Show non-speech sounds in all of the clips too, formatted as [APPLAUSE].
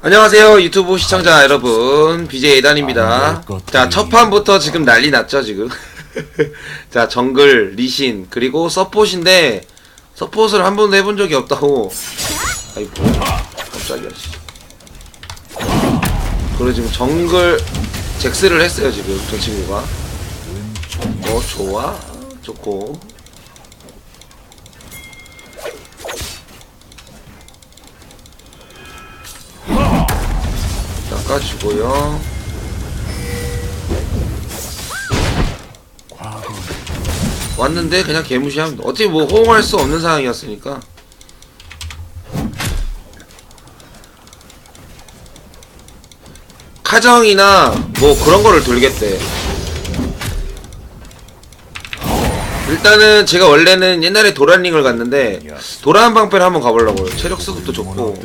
안녕하세요 유튜브 시청자 여러분. BJ 예단입니다. 자 첫판부터 지금 난리 났죠 지금? [LAUGHS] 자 정글 리신 그리고 서폿인데 서폿을 한 번도 해본 적이 없다고. 아이고 깜짝이야 씨. 그리고 지금 정글 잭스를 했어요 지금 저 친구가. 어 좋아. 좋고 깎아주고요. 왔는데 그냥 개무시하면 돼. 어차피 뭐 호응할 수 없는 상황이었으니까. 카정이나 뭐 그런 거를 돌겠대. 일단은 제가 원래는 옛날에 도란링을 갔는데 도란 방패를 한번 가보려고요. 체력 수급도 좋고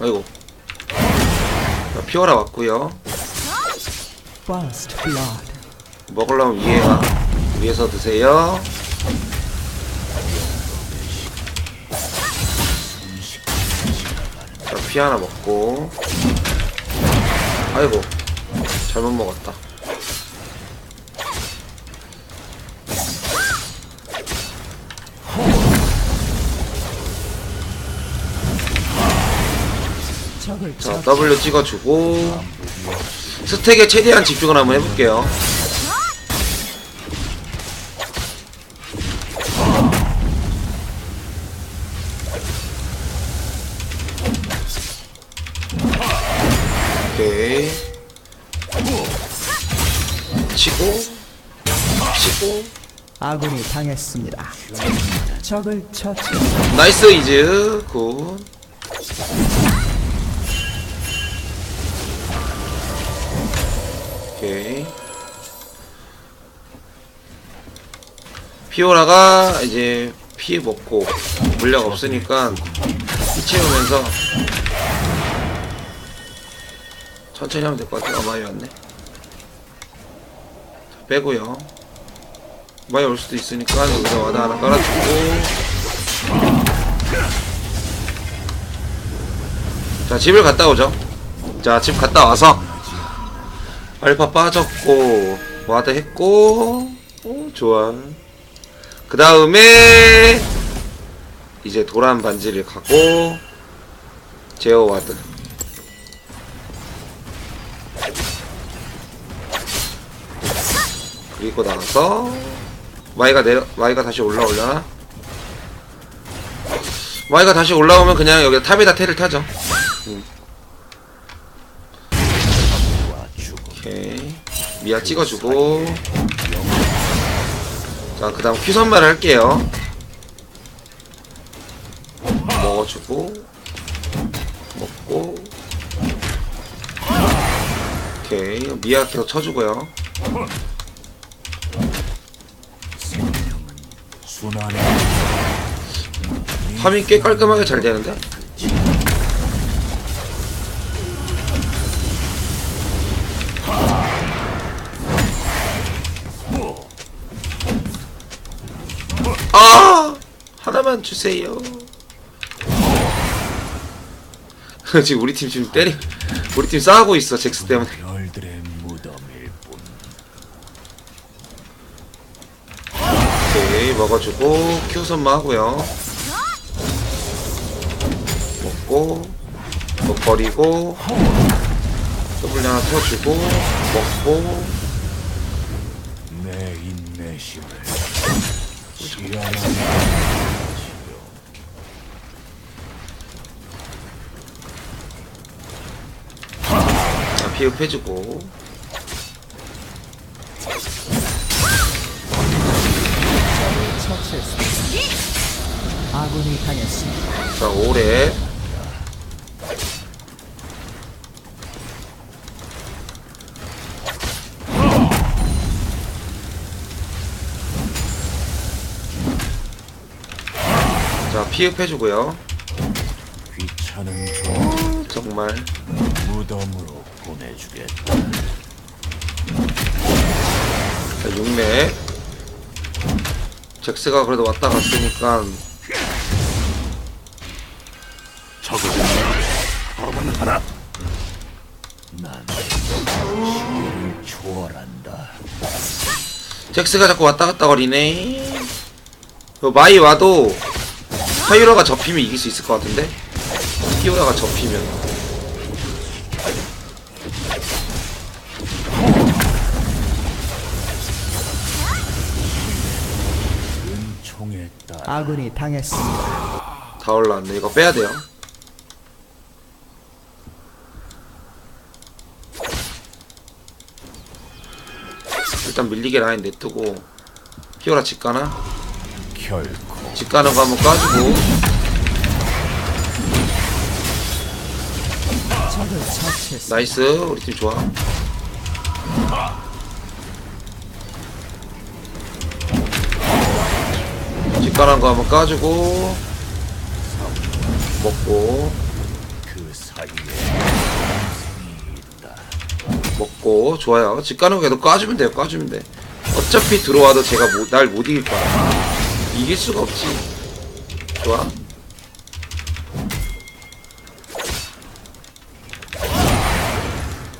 아이고. 자, 피오라 왔고요. Blood. 먹으려면 위에가 위에서 드세요. 자, 피 하나 먹고. 아이고 잘못 먹었다 자쳐 W 찍어주고 스택에 최대한 집중을 한번 해볼게요. 오케이. 치고 치고. 아군이 당했습니다. 적을 처치. 나이스 이즈. 굿 오케이. 피오라가 이제 피 먹고 물약 없으니까 피 채우면서 천천히 하면 될 것 같아요 아, 많이 왔네. 자, 빼고요. 많이 올 수도 있으니까 여기다 와다 하나 깔아주고. 자 집을 갔다 오죠. 자 집 갔다 와서 알파 빠졌고 와드 했고 오 좋아. 그 다음에 이제 도란 반지를 가고 제어 와드. 그리고 나서 마이가 내려 마이가 다시 올라오려나? 마이가 다시 올라오면 그냥 여기 탑에다 테를 타죠 오케이. 미아 찍어주고. 자 그 다음 퀴선말 할게요. 먹어주고. 먹고. 오케이. 미아 계속 쳐주고요. 파밍 꽤 깔끔하게 잘 되는데 하나만 주세요. [LAUGHS] 지금 우리 팀 지금 때리 우리 팀 싸우고 있어 잭스 때문에. 별들의 무덤일 뿐. 오케이 먹어주고 큐선만 하고요. 먹고 뭐 버리고 더블 하나 태워주고 먹고. 내 인내심을 처치했습니다. 아군이 당했습니다. 자 오래 자 피흡해주고요 귀찮은 종 정말 무덤으로 보내주겠다. 자 6렙 잭스가 그래도 왔다 갔으니까 적을 바로만 하라. 난 시계를 초월한다. 잭스가 자꾸 왔다 갔다 거리네. 그 마이 와도 파이오라가 접히면 이길 수 있을 것 같은데? 피오라가 접히면. 아군이 당했습니다. 다 올라왔네. 이거 빼야 돼요. 일단 밀리게 라인 냅두고 피오라 집 가나? 결코 집 가는 거 한번 까주고 적을 처치했습니다. 나이스 우리 팀 좋아 집 가는 거 한번 까주고. 먹고. 먹고. 좋아요. 집 가는 거 계속 까주면 돼요. 까주면 돼. 어차피 들어와도 제가 날 못 이길 거야. 이길 수가 없지. 좋아.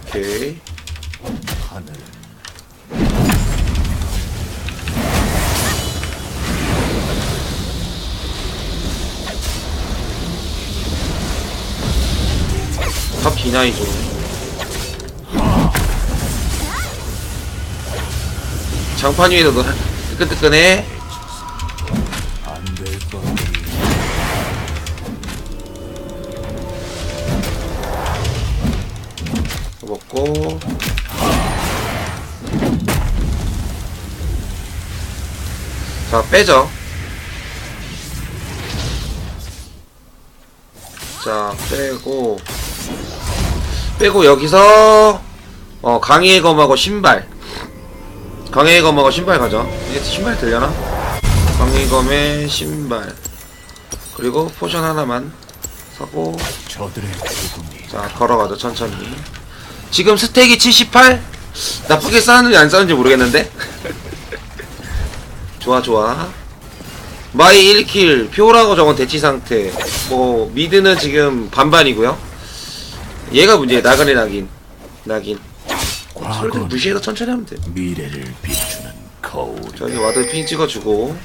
오케이 비나이죠. 장판 위에서 너 뜨끈뜨끈해. 먹고. 자 빼죠. 자 빼고 빼고 여기서 어 강의의 검하고 신발. 강의의 검하고 신발 가죠. 이게 신발 들려나? 강의의 검에 신발. 그리고 포션 하나만 사고. 자 걸어가죠 천천히. 지금 스택이 78? 나쁘게 쌓는지 안 쌓는지 모르겠는데? [LAUGHS] 좋아 좋아. 마이 1킬 피오라고 저건 대치 상태. 뭐 미드는 지금 반반이고요 얘가 문제야 나그네 낙인. 낙인. 설득 과거는 무시해서 천천히 하면 돼. 미래를 비추는 거울. 저기 와드 핑 찍어주고.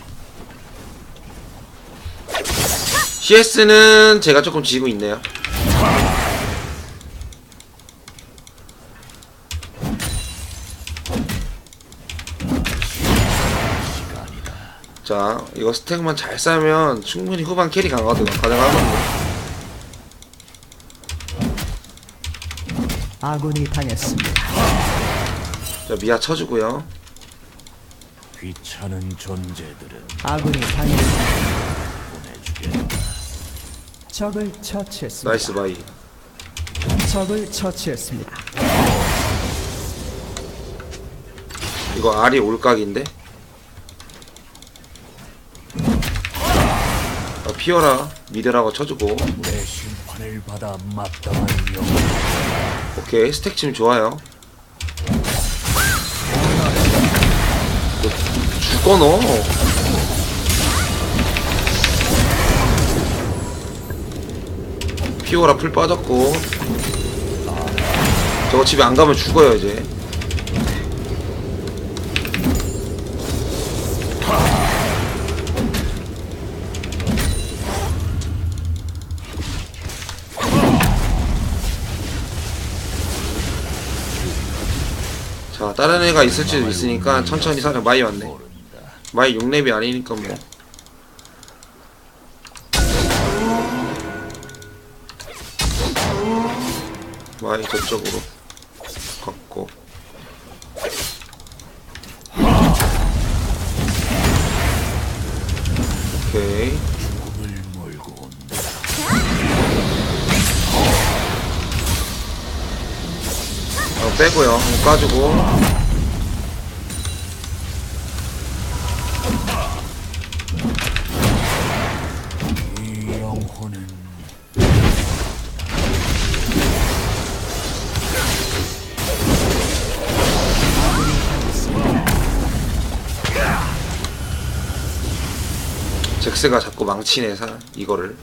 CS는 제가 조금 지고 있네요. 자 이거 스택만 잘 쌓으면 충분히 후반 캐리 가능하거든. 가능하거든요 아군이 당했습니다. 자 미아 쳐주고요 귀찮은 존재들은 아군이 당했습니다. 보내주겠다. 적을 처치했습니다. 나이스 바이 적을 처치했습니다. 이거 알이 올각인데 아, 피어라 미드라고 쳐주고 내 심판을 받아 마땅한 영. 오케이 스택 지금 좋아요. 너 죽어 너 피오라 풀 빠졌고. 저거 집에 안 가면 죽어요 이제 다른 애가 있을 수도 있으니까 천천히 사자. 마이 왔네. 마이 6렙이 아니니까 뭐. 마이 저쪽으로 갔고. 오케이. 어, 빼고요. 한번 까주고 렉스가 자꾸 망치네서 이거를.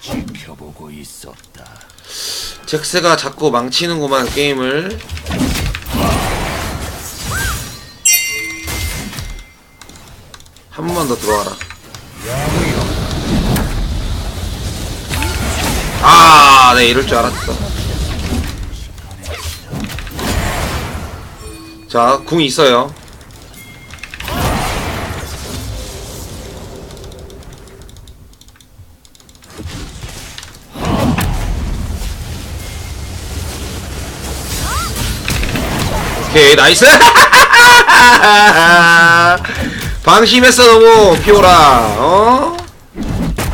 지켜보고 있었다. 잭스가 자꾸 망치는구만 게임을. 한번더 들어와라. 아네 이럴 줄 알았어 자, 궁 있어요. 오케이, 나이스! [LAUGHS] 방심했어, 너무, 피오라, 어?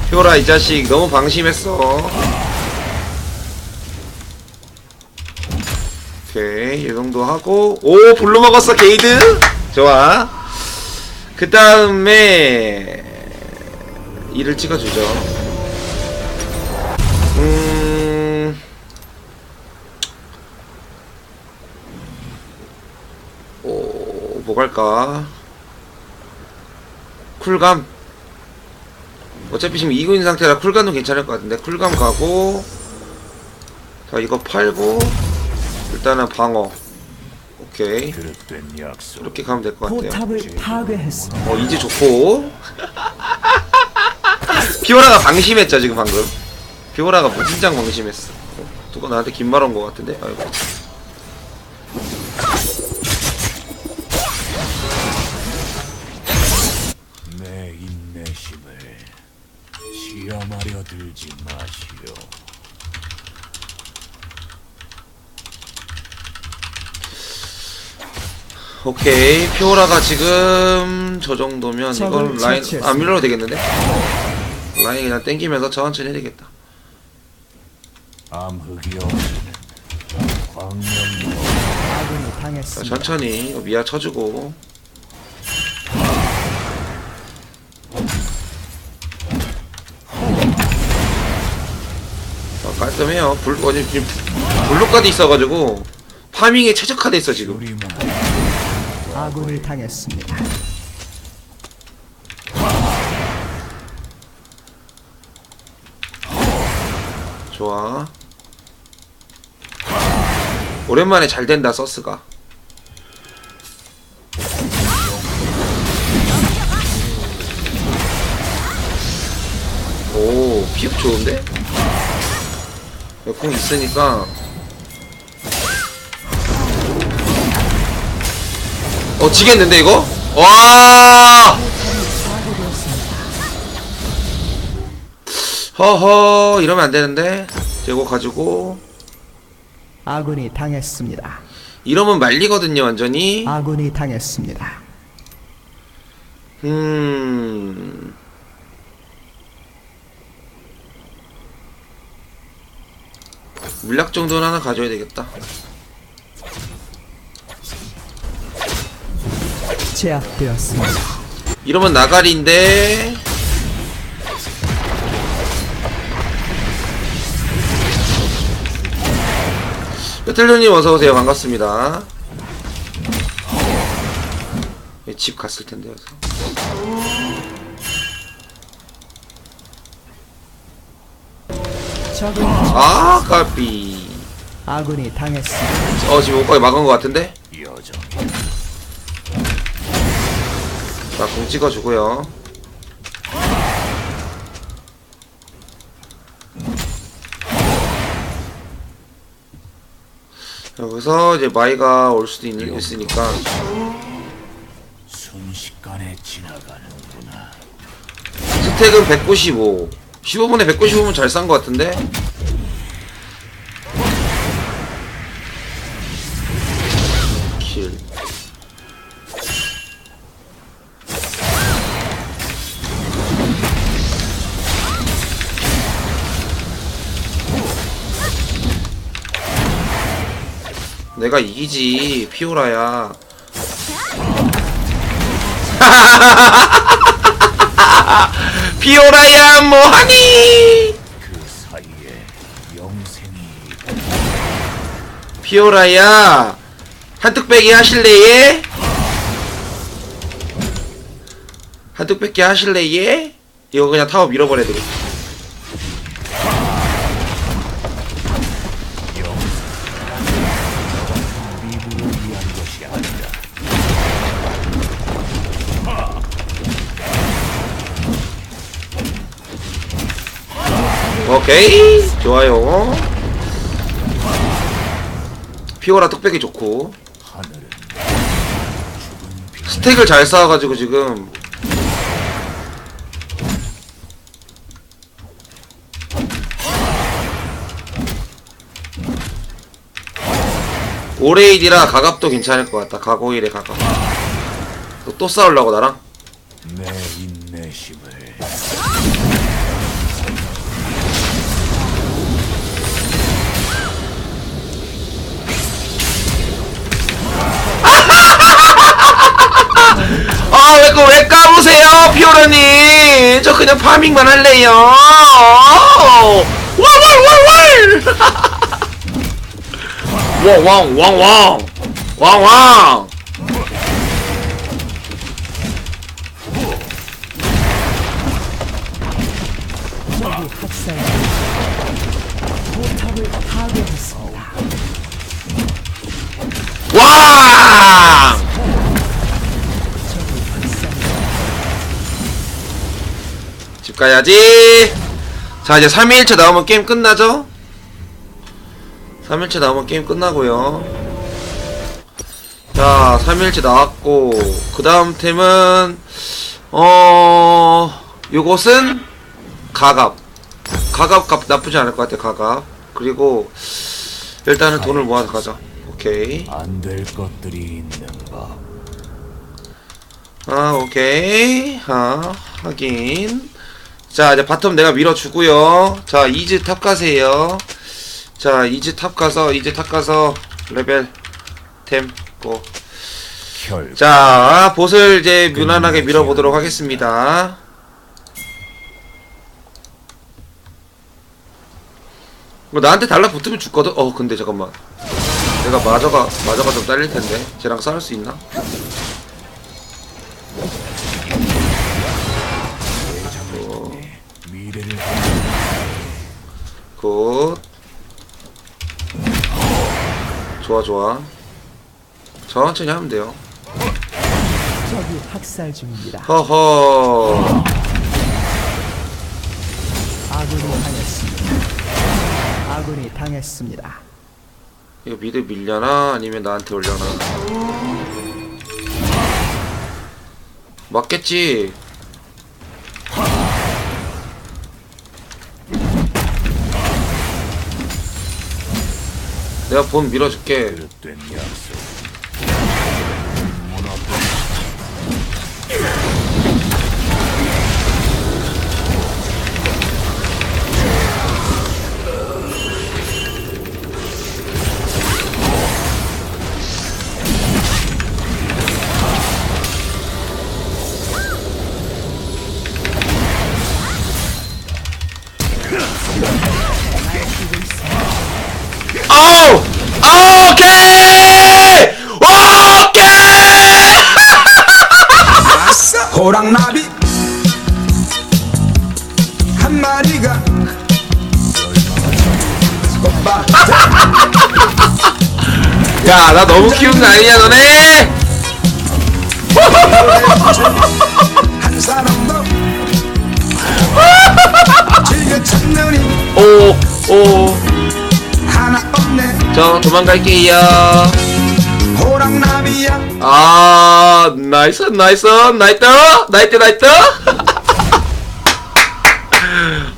피오라, 이 자식, 너무 방심했어. 이 정도 하고. 오 블루 먹었어 게이드. 좋아. 그 다음에 이를 찍어주죠. 음... 오, 뭐 갈까? 쿨감. 어차피 지금 이구인 상태라 쿨감도 괜찮을 것 같은데. 쿨감 가고. 자 이거 팔고 일단은 방어. 오케이. 그릇된 약속. 이렇게 가면 될 것 같아요. 포탑을 파괴했습니다. 어 이제 좋고. 피오라가 방심했죠 지금 방금. 피오라가 뭐 진짜 방심했어 어, 누가 나한테 긴 말한 것 같은데? 아이고. 내 인내심을 시험하려 들지 마시오. 오케이. 피오라가 지금 저 정도면 이건 라인. 안 밀어도 되겠는데? 라인 그냥 땡기면서 천천히 해야 되겠다. 암흑이 없이는 광명이 아군이 자, 당했습니다. 천천히 이거 미아 쳐주고. 아, 깔끔해요. 불, 어제 지금 블루까지 있어가지고 파밍에 최적화돼 있어 지금 아군이 당했습니다. 좋아 오랜만에 잘 된다 서스가 오 피흡 좋은데? 공 있으니까 어 지겠는데 이거? 와 허허 이러면 안 되는데 이거 가지고 아군이 당했습니다. 이러면 말리거든요 완전히 아군이 당했습니다. 음 물약 정도는 하나 가져야 되겠다 제압되었습니다. 이러면 나가리인데. 배틀로님 어서오세요. 반갑습니다. 예, 집 갔을 텐데 여기서. 적을 아 까비. 아군이 당했습니다. 어 지금 오빠가 막은 것 같은데? 여정이 자 공 찍어주고요. 여기서 이제 마이가 올 수도 있, 있으니까. 순식간에 지나가는구나. 스택은 195 15분에 195면 잘 싼 것 같은데 내가 이기지 피오라야 [LAUGHS] 피오라야 뭐하니 그 사이에 영생이 피오라야 한뚝배기 하실래 예? 한뚝배기 하실래 예? 이거 그냥 타워 밀어버려야 되겠다 오케이. 좋아요. 피오라 뚝배기 좋고. 스택을 잘 쌓아가지고 지금. 오레이디라 가갑도 괜찮을 것 같다. 가고일의 가갑. 너또 싸우려고 나랑? 내 아, 왜, 그, 왜 까부세요, 피오라님? 저 그냥 파밍만 할래요. 왈왈왈왈! 왕왕, 왕 왕! 왕왕! 적이 학살 포탑을 파괴했습니다. 왕! 적 가야지. 자, 이제 3일차 나오면 게임 끝나죠? 3일차 나오면 게임 끝나고요. 자, 3일차 나왔고, 그 다음 템은, 어, 요것은 가갑. 가갑 값 나쁘지 않을 것 같아, 가갑. 그리고, 일단은 돈을 모아서 가자. 오케이. 안 될 것들이 있는 법. 아, 오케이. 아, 하긴. 자, 이제 바텀 내가 밀어주고요. 자, 이즈 탑 가세요. 자, 이즈 탑 가서, 이즈 탑 가서, 레벨, 템, 고. 혈 자, 보슬 이제 무난하게 밀어보도록 하겠습니다. 뭐 나한테 달라붙으면 죽거든? 어, 근데 잠깐만. 내가 마저가, 마저가 좀 딸릴 텐데. 쟤랑 싸울 수 있나? 굿. 좋아, 좋아. 천천히 하면 돼요. 적이 학살 중입니다. 허허. 아군이 당했습니다. 아군이 당했습니다. 이거 미드 밀려나? 아니면 나한테 올려나? 맞겠지? 내가 본 밀어줄게. 그릇된 약속. 호랑나비 한 마리가 [LAUGHS] 야, 나 너무 키운 거 아니냐, 너네? 한 사람도 즐겨 찾느니 오, 오. 하나 없네 저 도망갈게요. 아, 나이스, 나이스, 나이트, 나이트, 나이트. [LAUGHS]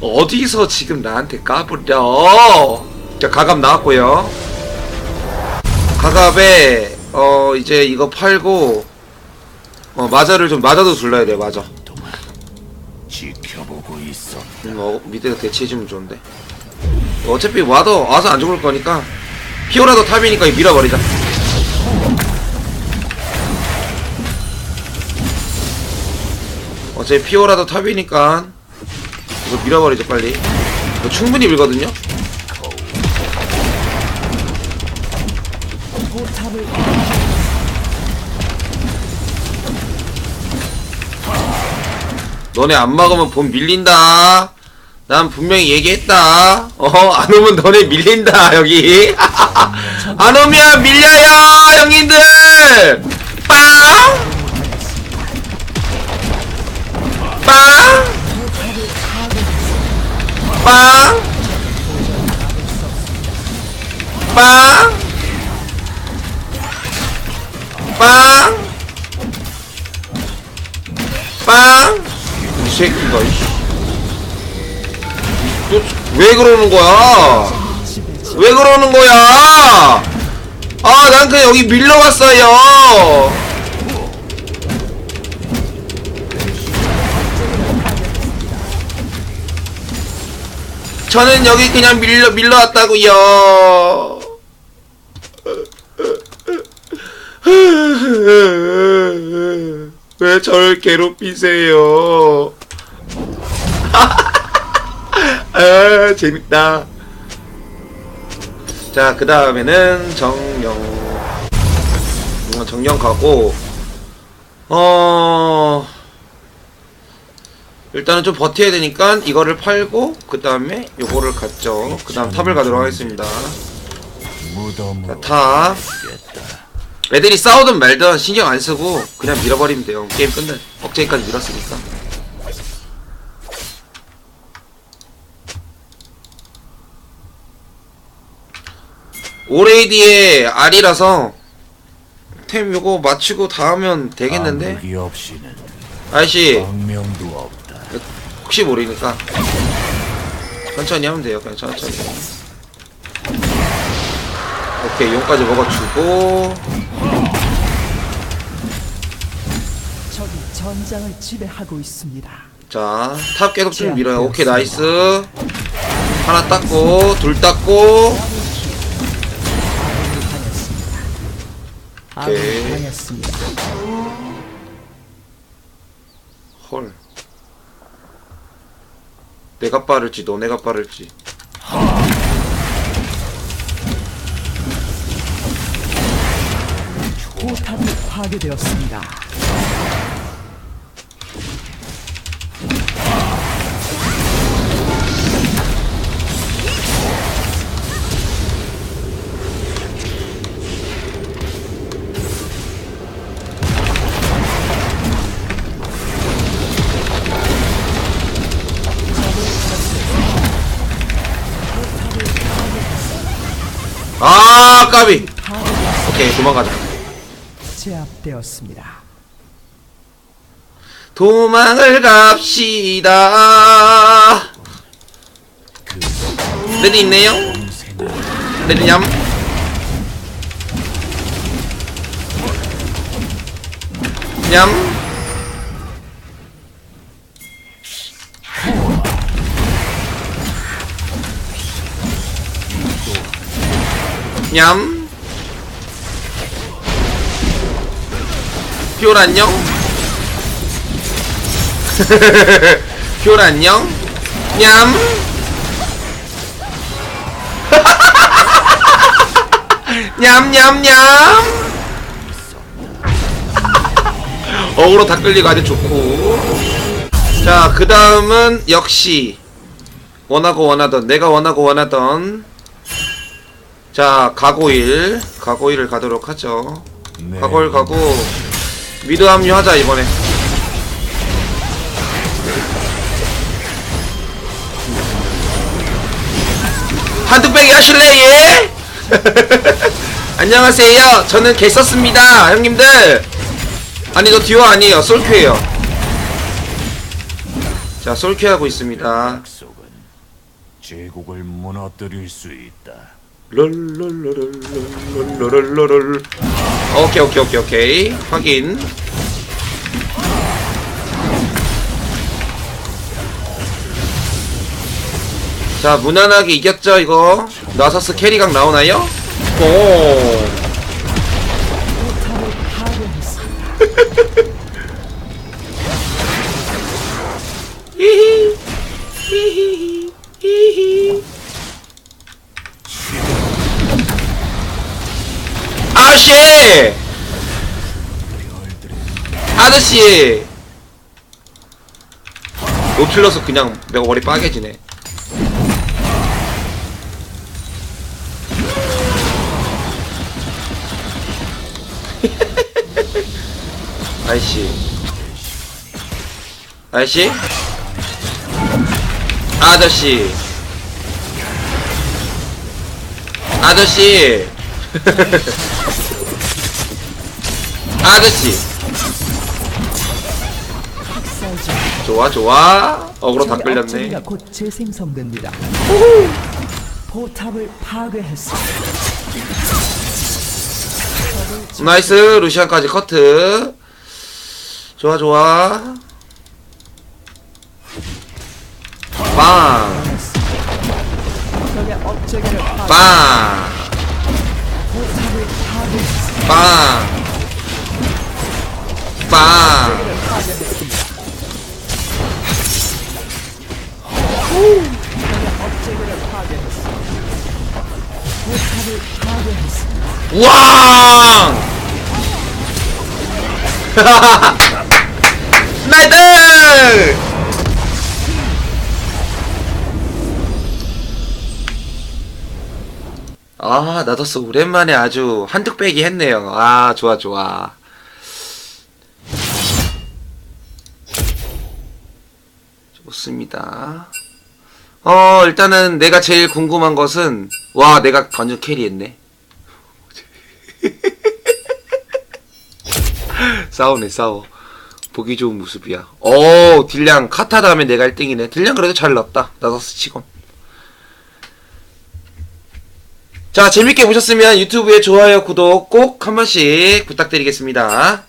어디서 지금 나한테 까불려? 자, 가갑 나왔고요. 가갑에 어 이제 이거 팔고 어 마저를 좀 마저도 둘러야 마저. 동안 지켜보고 있어. 음, 어, 미드가 대치해주면 좋은데. 어차피 와도 와서 안 죽을 거니까 피오라도 탑이니까 밀어버리자. 어차피 피오라도 탑이니까 이거 밀어버리자 빨리. 이거 충분히 밀거든요. 너네 안 막으면 본 밀린다. 난 분명히 얘기했다. 어, 안 오면 너네 밀린다, 여기. [LAUGHS] 안 오면 밀려요, 형님들! 빵! 빵! 빵! 빵! 빵! 이 새끼가, 이씨. 왜 그러는 거야? 왜 그러는 거야? 아, 난 그냥 여기 밀려갔어요. 저는 여기 그냥 밀려 밀려왔다고요. 왜 저를 괴롭히세요? [LAUGHS] 아, 재밌다. 자, 그 다음에는 정령. 음, 정령 가고, 어, 일단은 좀 버텨야 되니까 이거를 팔고, 그 다음에 요거를 갔죠. 그 다음 탑을 가도록 하겠습니다. 자, 탑. 애들이 싸우든 말든 신경 안 쓰고 그냥 밀어버리면 돼요. 게임 끝내. 억제기까지 밀었으니까. 오레이디의 알이라서 템 요거 맞추고 다 하면 되겠는데? 아저씨. 혹시 모르니까 천천히 하면 돼요. 그냥 천천히. 오케이 용까지 먹어주고. 적이 전장을 지배하고 있습니다. 자 탑 계속 좀 밀어요. 오케이 나이스. 하나 땄고 둘 땄고. 아군이 오케이. 헐 내가 빠를지 너네가 빠를지 포탑이 파괴되었습니다. 아 까비. 오케이 도망가자. 제압되었습니다. 도망을 갑시다. 레드 있네요? 레드 냠. 냠. 냠. 피올 안녕. [LAUGHS] 피올 안녕. 냠. [LAUGHS] 냠냠냠. [LAUGHS] 어그로 다 끌리고 아주 좋고. 자, 그 다음은 역시 원하고 원하던 내가 원하고 원하던 자 가고일 가고일을 가도록 하죠. 네. 가고일 가고 미드 합류하자 이번에. 한두 빼기 하실래 예? [LAUGHS] 안녕하세요. 저는 개 썼습니다, 형님들. 아니 저 듀오 아니에요, 솔큐예요. 자, 솔큐 하고 있습니다. 약속은 제국을 무너뜨릴 수 있다. 롤롤롤롤롤롤롤 오케이 오케이 오케이 오케이. 확인. 자 무난하게 이겼죠 이거? 나서스 캐리각 나오나요? 오. 아저씨 노틸러스 그냥 내가 머리 빠개지네. [LAUGHS] 아저씨. 아저씨. [LAUGHS] 아저씨. 아저씨. 아저씨 좋아 좋아 어그로 다 끌렸네 곧 재생성됩니다. 포탑을 파괴했습니다. 나이스 루시안까지 커트 좋아 좋아 빵 적의 업체계를 파괴. 빵! 포탑을 파괴했습니다. 빵! 빵! 파괴했습 니다. 적의 업체계를 파괴했습니다. 포탑을 파괴했습니다. 왕! [LAUGHS] 나이스! 아, 나더스 오랜만에 아주 한뚝 빼기 했네요. 아, 좋아, 좋아. 좋습니다. 어, 일단은 내가 제일 궁금한 것은, 와, 내가 완전 캐리했네. [LAUGHS] 싸우네 싸워. 보기 좋은 모습이야. 오 딜량 카타 다음에 내가 1등이네. 딜량 그래도 잘 넣었다. 나서스 치곤. 자 재밌게 보셨으면 유튜브에 좋아요 구독 꼭 한 번씩 부탁드리겠습니다